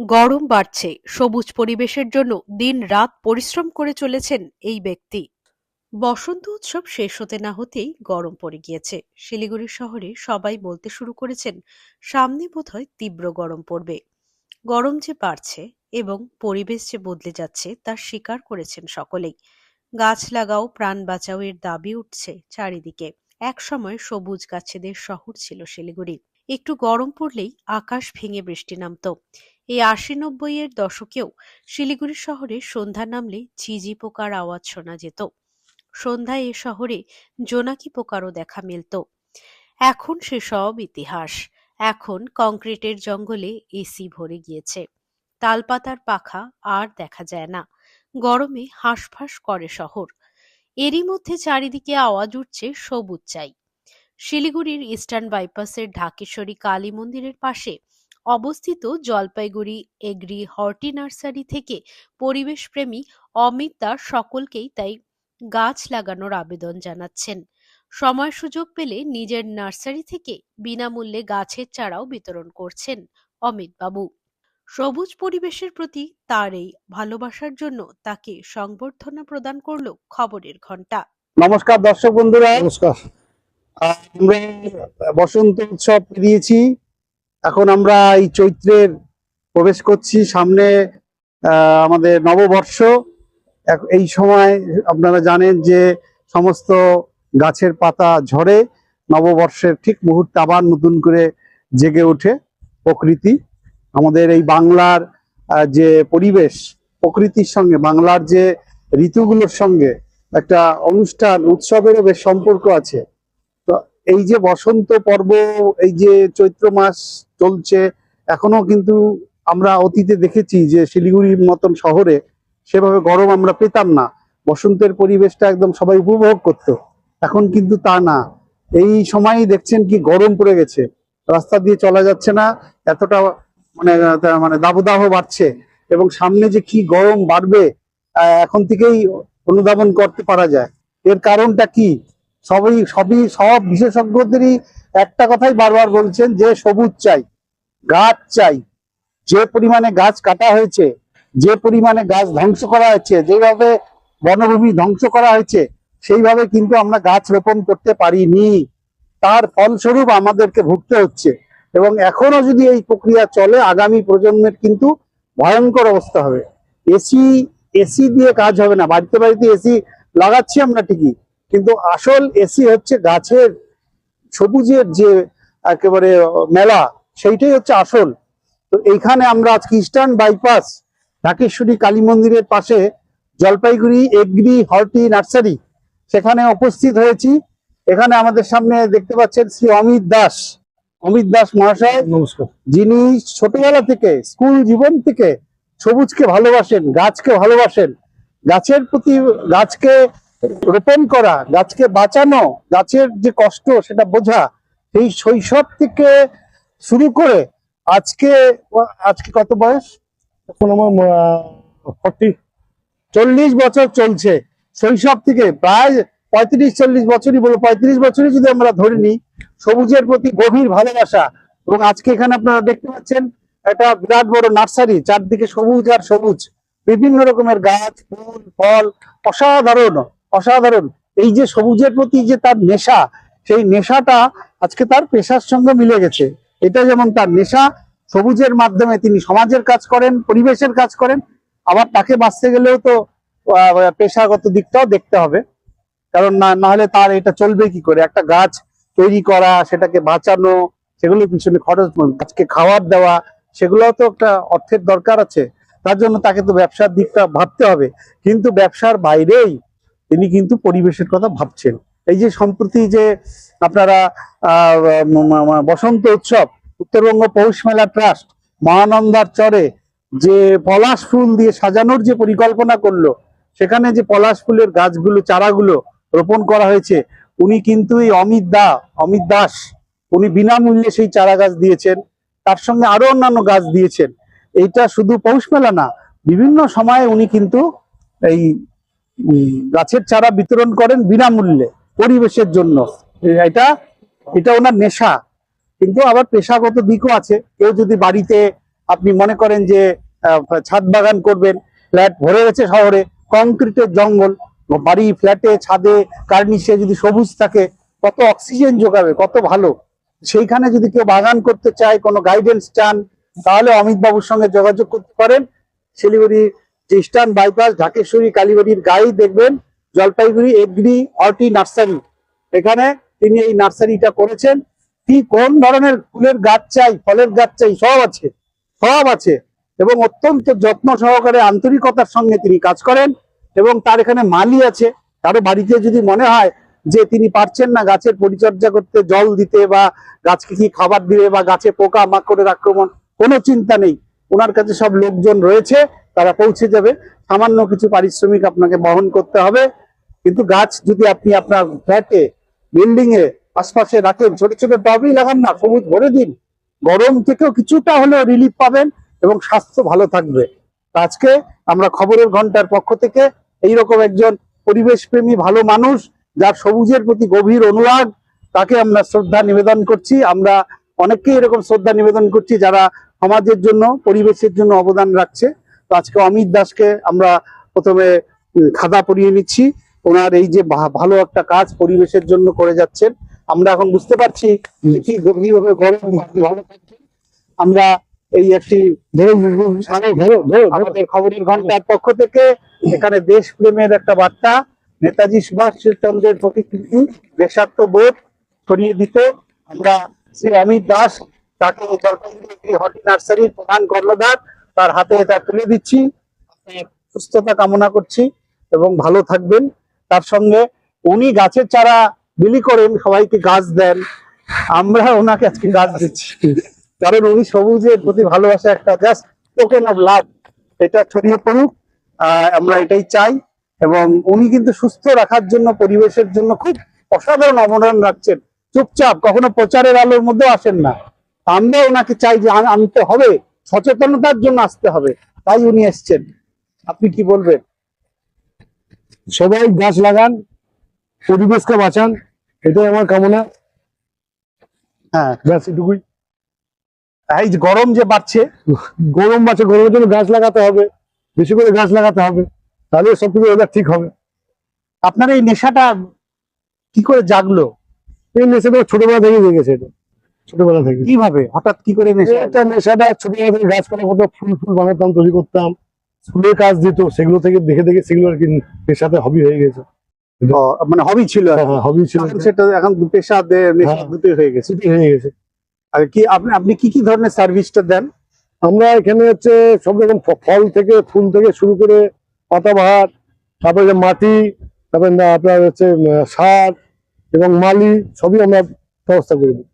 গরম বাড়ছে। সবুজ পরিবেশের জন্য দিন রাত পরিশ্রম করে চলেছেন এই ব্যক্তি। বসন্ত উৎসব শেষ হতে না হতেই গরম পড়ে গিয়েছে। শিলিগুড়ি শহরে সবাই বলতে শুরু করেছেন, সামনে বোধহয় তীব্র গরম পড়বে। গরম যে বাড়ছে এবং পরিবেশ যে বদলে যাচ্ছে তার স্বীকার করেছেন সকলেই। গাছ লাগাও, প্রাণ বাঁচাও এর দাবি উঠছে চারিদিকে। এক সময় সবুজ গাছেদের শহর ছিল শিলিগুড়ি একটু গরম পড়লেই আকাশ ভেঙে বৃষ্টি নামতো। এই আশি নব্বই এর দশকেও শিলিগুড়ি শহরে সন্ধ্যা নামলে ঝিঝি পোকার আওয়াজ শোনা যেত। সন্ধ্যায় এ শহরে জোনাকি পোকারও দেখা মিলত। এখন সেসব ইতিহাস। এখন কংক্রিটের জঙ্গলে এসি ভরে গিয়েছে। তালপাতার পাখা আর দেখা যায় না। গরমে হাঁসফাঁস করে শহর। এরই মধ্যে চারিদিকে আওয়াজ উঠছে সবুজ চাই। শিলিগুড়ির ইস্টার্ন বাইপাসের ঢাকেশ্বরী কালী মন্দিরের পাশে অবস্থিত জলপাইগুড়ি এগ্রি হর্টি নার্সারি থেকে পরিবেশপ্রেমী অমিত দাস সকলকেই তাই গাছ লাগানোর আবেদন জানাচ্ছেন। সময় সুযোগ পেলে নিজের নার্সারি থেকে বিনামূল্যে গাছের চারাও বিতরণ করছেন অমিত বাবু। সবুজ পরিবেশের প্রতি তার এই ভালোবাসার জন্য তাকে সংবর্ধনা প্রদান করল খবরের ঘণ্টা নমস্কার দর্শক বন্ধুরা। নমস্কার। আমরা বসন্ত উৎসব পেরিয়েছি। এখন আমরা এই চৈত্রের প্রবেশ করছি সামনে আমাদের নববর্ষ। এই সময় আপনারা জানেন যে সমস্ত গাছের পাতা ঝরে, নববর্ষের ঠিক মুহূর্তে আবার নতুন করে জেগে ওঠে প্রকৃতি। আমাদের এই বাংলার যে পরিবেশ, প্রকৃতির সঙ্গে, বাংলার যে ঋতুগুলোর সঙ্গে একটা অনুষ্ঠান, উৎসবেরও বেশ সম্পর্ক আছে। এই যে বসন্ত পর্ব, এই যে চৈত্র মাস চলছে, এখনও কিন্তু আমরা অতীতে দেখেছি যে শিলিগুড়ির মতন শহরে সেভাবে গরম আমরা পেতাম না। বসন্তের পরিবেশটা একদম সবাই উপভোগ করতো। এখন কিন্তু তা না। এই সময়ই দেখছেন কি গরম পড়ে গেছে। রাস্তা দিয়ে চলা যাচ্ছে না, এতটা মানে মানে দাবদাহ বাড়ছে এবং সামনে যে কি গরম বাড়বে এখন থেকেই অনুধাবন করতে পারা যায়। এর কারণটা কি? সবই সবই, সব বিশেষজ্ঞদেরই একটা কথাই বারবার বলছেন যে সবুজ চাই, গাছ চাই, যে পরিমাণে গাছ কাটা হয়েছে, যে পরিমাণে গাছ ধ্বংস করা হয়েছে, যেভাবে বনভূমি ধ্বংস করা হয়েছে, সেইভাবে কিন্তু আমরা গাছ রোপণ করতে পারিনি। তার ফলস্বরূপ আমাদেরকে ভুগতে হচ্ছে এবং এখনও যদি এই প্রক্রিয়া চলে, আগামী প্রজন্মের কিন্তু ভয়ঙ্কর অবস্থা হবে। এসি এসি দিয়ে কাজ হবে না। বাড়িতে বাড়িতে এসি লাগাচ্ছি আমরা ঠিকই কিন্তু আসল এসি হচ্ছে গাছের সবুজের যে একেবারে মেলা সেইটাই হচ্ছে আসল। তো এইখানে আমরা আজকে ইস্টার্ন বাইপাস ঢাকেশ্বরী কালী মন্দিরের পাশে জলপাইগুড়ি এগ্রি হর্টি নার্সারি সেখানে উপস্থিত হয়েছি। এখানে আমাদের সামনে দেখতে পাচ্ছেন শ্রী অমিত দাস। অমিত দাস মহাশয় নমস্কার। যিনি ছোটবেলা থেকে স্কুল জীবন থেকে সবুজকে ভালোবাসেন গাছকে ভালোবাসেন। গাছের প্রতি গাছকে রোপণ করা, গাছকে বাঁচানো, গাছের যে কষ্ট সেটা বোঝা, সেই শৈশব থেকে শুরু করে আজকে আজকে কত বয়স? এখন আমার চল্লিশ বছর চলছে। শৈশব থেকে প্রায় পঁয়ত্রিশ, চল্লিশ বছরই বলো পঁয়ত্রিশ বছরই যদি আমরা ধরে নিই, সবুজের প্রতি গভীর ভালোবাসা এবং আজকে এখানে আপনারা দেখতে পাচ্ছেন একটা বিরাট বড় নার্সারি, চারদিকে সবুজ আর সবুজ। বিভিন্ন রকমের গাছ, ফুল, ফল, অসাধারণ। অসাধারণ। এই যে সবুজের প্রতি যে তার নেশা, সেই নেশাটা আজকে তার পেশার সঙ্গে মিলে গেছে। এটা যেমন তার নেশা, সবুজের মাধ্যমে তিনি সমাজের কাজ করেন, পরিবেশের কাজ করেন, আবার তাকে বাঁচতে গেলেও তো পেশাগত দিকটাও দেখতে হবে। কারণ না নাহলে তার এটা চলবে কি করে? একটা গাছ তৈরি করা, সেটাকে বাঁচানো, সেগুলোর পিছনে খরচ গাছকে খাবার দেওয়া, সেগুলোও তো একটা অর্থের দরকার আছে। তার জন্য তাকে তো ব্যবসার দিকটা ভাবতে হবে। কিন্তু ব্যবসার বাইরেই তিনি কিন্তু পরিবেশের কথা ভাবছেন। এই যে সম্প্রতি যে আপনারা বসন্ত উৎসব, উত্তরবঙ্গ পৌষ মেলা ট্রাস্ট, মহানন্দার চরে যে পলাশ ফুল দিয়ে সাজানোর যে পরিকল্পনা করল, সেখানে যে পলাশ ফুলের গাছগুলো, চারাগুলো রোপণ করা হয়েছে, উনি কিন্তু এই অমিত দা, অমিত দাস, উনি বিনামূল্যে সেই চারা গাছ দিয়েছেন, তার সঙ্গে আরও অন্যান্য গাছ দিয়েছেন। এইটা শুধু পৌষ মেলা না, বিভিন্ন সময়ে উনি কিন্তু এই গাছের চারা বিতরণ করেন বিনামূল্যে পরিবেশের জন্য। এটা এটা ওনার নেশা। কিন্তু আবার পেশাগত দিকও আছে। কেউ যদি বাড়িতে আপনি মনে করেন যে ছাদ বাগান করবেন, ফ্ল্যাট ভরে গেছে শহরে, কংক্রিটের জঙ্গল, বাড়ি, ফ্ল্যাটে, ছাদে, কার্নিশে যদি সবুজ থাকে, কত অক্সিজেন যোগাবে, কত ভালো। সেইখানে যদি কেউ বাগান করতে চায়, কোনো গাইডেন্স চান, তাহলে অমিত বাবুর সঙ্গে যোগাযোগ করতে পারেন। শিলিগুড়ি ইস্টার্ন বাইপাস ঢাকেশ্বরী কালীবাড়ির গায়ে দেখবেন জলপাইগুড়ি এগ্রি অর্টি নার্সারি। এখানে তিনি এই নার্সারিটা করেছেন। কি কোন ধরনের ফুলের গাছ চাই, ফলের গাছ চাই, সব আছে সব আছে। এবং অত্যন্ত যত্ন সহকারে আন্তরিকতার সঙ্গে তিনি কাজ করেন এবং তার এখানে মালি আছে। কারও বাড়িতে যদি মনে হয় যে তিনি পারছেন না গাছের পরিচর্যা করতে, জল দিতে বা গাছকে কি খাবার দিবে বা গাছে পোকা মাকড়ের আক্রমণ, কোনো চিন্তা নেই। ওনার কাছে সব লোকজন রয়েছে। তারা পৌঁছে যাবে। সামান্য কিছু পারিশ্রমিক আপনাকে বহন করতে হবে। কিন্তু গাছ যদি আপনি আপনার ফ্ল্যাটে, বিল্ডিং এ, আশপাশে রাখেন, ছোট ছোট টবই লাগান না, সবুজ ভরে দিন। গরম থেকেও কিছুটা হলেও রিলিফ পাবেন এবং স্বাস্থ্য ভালো থাকবে। আজকে আমরা খবরের ঘণ্টার পক্ষ থেকে এইরকম একজন পরিবেশ প্রেমী ভালো মানুষ, যার সবুজের প্রতি গভীর অনুরাগ, তাকে আমরা শ্রদ্ধা নিবেদন করছি। আমরা অনেককেই এরকম শ্রদ্ধা নিবেদন করছি যারা সমাজের জন্য, পরিবেশের জন্য অবদান রাখছে। তো আজকে অমিত দাসকে আমরা প্রথমে খাদা পরিয়ে নিচ্ছি। ওনার এই যে ভালো একটা কাজ পরিবেশের জন্য করে যাচ্ছেন। আমরা এখন বুঝতে পারছি যে কি গভীরভাবে গরম ভালো আমরা এই একটি আমাদের খবরের ঘণ্টার পক্ষ থেকে এখানে দেশপ্রেমের একটা বার্তা। নেতাজি সুভাষ চন্দ্রের প্রতিকৃতি দেশাত্মবোধ ছড়িয়ে দিত। আমরা শ্রী অমিত দাস তাকে হটি নার্সারির প্রধান কর্ণধার। তার হাতে এটা তুলে দিচ্ছি। সুস্থতা কামনা করছি এবং ভালো থাকবেন। তার সঙ্গে উনি গাছের চারা বিলি করেন সবাইকে গাছ দেন। আমরা ওনাকে আজকে গাছ দিচ্ছি। কারণ উনি সবুজের প্রতি ভালোবাসা একটা জাস্ট টোকেন অফ লাভ এটা ছড়িয়ে পড়ুক। আমরা এটাই চাই। এবং উনি কিন্তু সুস্থ রাখার জন্য পরিবেশের জন্য খুব অসাধারণ অবদান রাখছেন। চুপচাপ কখনো প্রচারের আলোর মধ্যে আসেন না। আমরা ওনাকে চাই যে আন- আনতে হবে। সচেতনতার জন্য আসতে হবে। তাই উনি এসছেন। আপনি কি বলবেন? সবাই গাছ লাগান পরিবেশকে বাঁচান এটাই আমার কামনা। হ্যাঁ। ব্যাস এটুকুই। এই যে গরম যে বাড়ছে গরম বাড়ছে গরমের জন্য গাছ লাগাতে হবে বেশি করে গাছ লাগাতে হবে তাহলে সবকিছু ওদের ঠিক হবে। আপনার এই নেশাটা কি করে জাগলো? এই নেশাটা ছোটবেলা থেকে জেগেছে এটা। ছোটবেলা থেকে। কীভাবে? হঠাৎ কি করে নেশা? নেশাটা ছোটবেলা থেকে গাছপালা করতাম ফুল ফুল বানাতাম তৈরি করতাম। স্কুলের কাজ দিত সেগুলো থেকে দেখে দেখে সেগুলো আর কি পেশাতে হবি হয়ে গেছে। মানে হবি ছিল হবি ছিল। সেটা এখন পেশা নেশা হ্যাঁ। দুটোই হয়ে গেছে। হয়ে গেছে। আর কি আপনি আপনি কি কি ধরনের সার্ভিসটা দেন? আমরা এখানে হচ্ছে সব রকম ফল থেকে ফুল থেকে শুরু করে পাতাবাহার তারপরে যে মাটি তারপরে আপনার হচ্ছে সার এবং মালি সবই আমরা ব্যবস্থা করে দিই।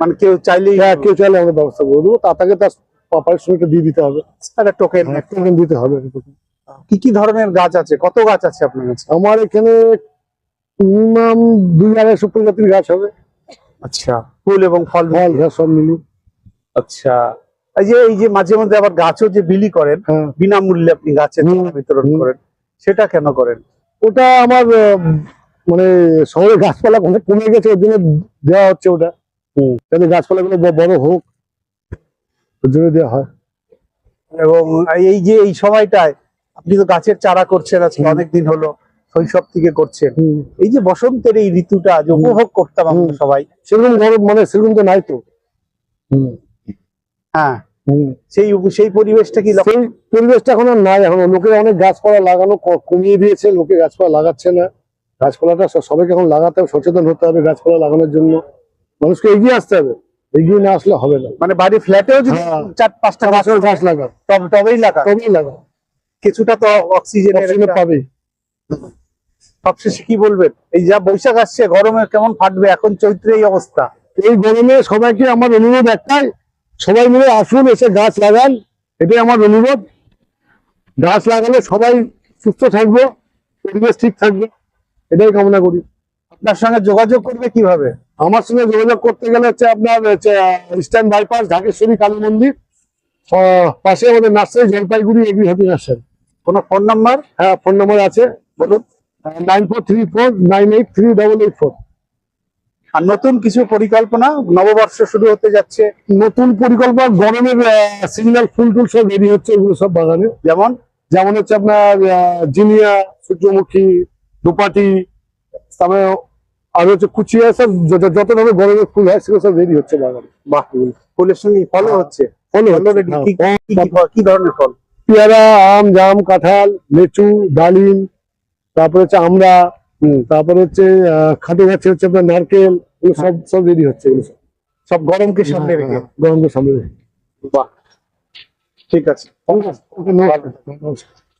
মানে কেউ চাইলেই হ্যাঁ কেউ চাইলে আমরা ব্যবস্থা করে দেবো। তা তাকে তার পারিশ্রমিকটা দিয়ে দিতে হবে। একটা টোকেন হ্যাঁ, token দিতে হবে। কি কি ধরনের গাছ আছে? কত গাছ আছে আপনার কাছে? আমার এখানে মিনিমাম দুই আড়াইশো প্রজাতির গাছ হবে। আচ্ছা ফুল এবং ফল ফল গাছ সব মিলিয়ে। আচ্ছা এই যে এই যে মাঝে মধ্যে আবার গাছও যে বিলি করেন হ্যাঁ। বিনামূল্যে আপনি গাছের বিতরণ করেন সেটা কেন করেন? ওটা আমার মানে শহরে গাছপালা অনেক কমে গেছে ওর জন্য দেওয়া হচ্ছে ওটা। যাতে গাছপালাগুলো বড় হোক জন্য দেওয়া হয়। এবং এই যে এই সময়টায় আপনি তো গাছের চারা করছেন আজকে। অনেকদিন হলো শৈশব থেকে করছেন। এই যে বসন্তের এই ঋতুটা যে উপভোগ করতাম আমরা সবাই। সেরকম গরম মানে সেরকম তো নাই তো। হ্যাঁ। সেই সেই পরিবেশটা কি সেই পরিবেশটা এখন আর নাই এখন। লোকে অনেক গাছপালা লাগানো কমিয়ে দিয়েছে লোকে গাছপালা লাগাচ্ছে না। গাছপালাটা সবাইকে এখন লাগাতে হবে সচেতন হতে হবে গাছপালা লাগানোর জন্য। মানুষকে এগিয়ে আসতে হবে। এগিয়ে না আসলে হবে না। মানে বাড়ির ফ্ল্যাটেও যদি হ্যাঁ। চার পাঁচটা গাছ গাছের গাছ লাগা তবেই লাগা তবেই লাগা কিছুটা তো অক্সিজেন পাবেই। সবশেষে কি বলবেন? এই যা বৈশাখ আসছে গরমে কেমন ফাটবে? এখন চৈত্রে এই অবস্থা। এই গরমে সবাইকে আমার অনুরোধ একটাই সবাই মিলে আসুন এসে গাছ লাগান। এটাই আমার অনুরোধ। গাছ লাগালে সবাই সুস্থ থাকবে পরিবেশ ঠিক থাকবে। এটাই কামনা করি। আপনার সঙ্গে যোগাযোগ করবে কীভাবে? আমার সঙ্গে যোগাযোগ করতে গেলে হচ্ছে আপনার ইস্টার্ন বাইপাস ঢাকেশ্বরী কালী মন্দির পাশে আমাদের nursery Jalpaiguri agri happy nursery. কোনো ফোন নাম্বার হ্যাঁ ফোন নাম্বার আছে বলুন। Nine four three four nine eight three double eight four আর নতুন কিছু পরিকল্পনা? নববর্ষ শুরু হতে যাচ্ছে। নতুন পরিকল্পনা গরমের সিগন্যাল ফুল টুল সব রেডি হচ্ছে ওগুলো সব বাগানে। যেমন? যেমন হচ্ছে আপনার জিনিয়া সূর্যমুখী দুপাটি তারপরে আর হচ্ছে কুচিয়া সব যত ধরনের গরমের ফুল হয় সেগুলো সব রেডি হচ্ছে বাগানে বাহ ফুলের সঙ্গে ফলও হচ্ছে। ফল ফলও ready। হ্যাঁ, কি ধরনের ফল? পেয়ারা আম জাম কাঁঠাল লিচু ডালিম তারপরে হচ্ছে আমরা তারপরে হচ্ছে খাটে গাছে হচ্ছে আপনার নারকেল এগুলো সব সব রেডি হচ্ছে এগুলো সব। সব গরমকে সামনে রেখে হ্যাঁ, গরমকে সামনে রেখে। বাহ। ঠিক আছে। নমস্কার।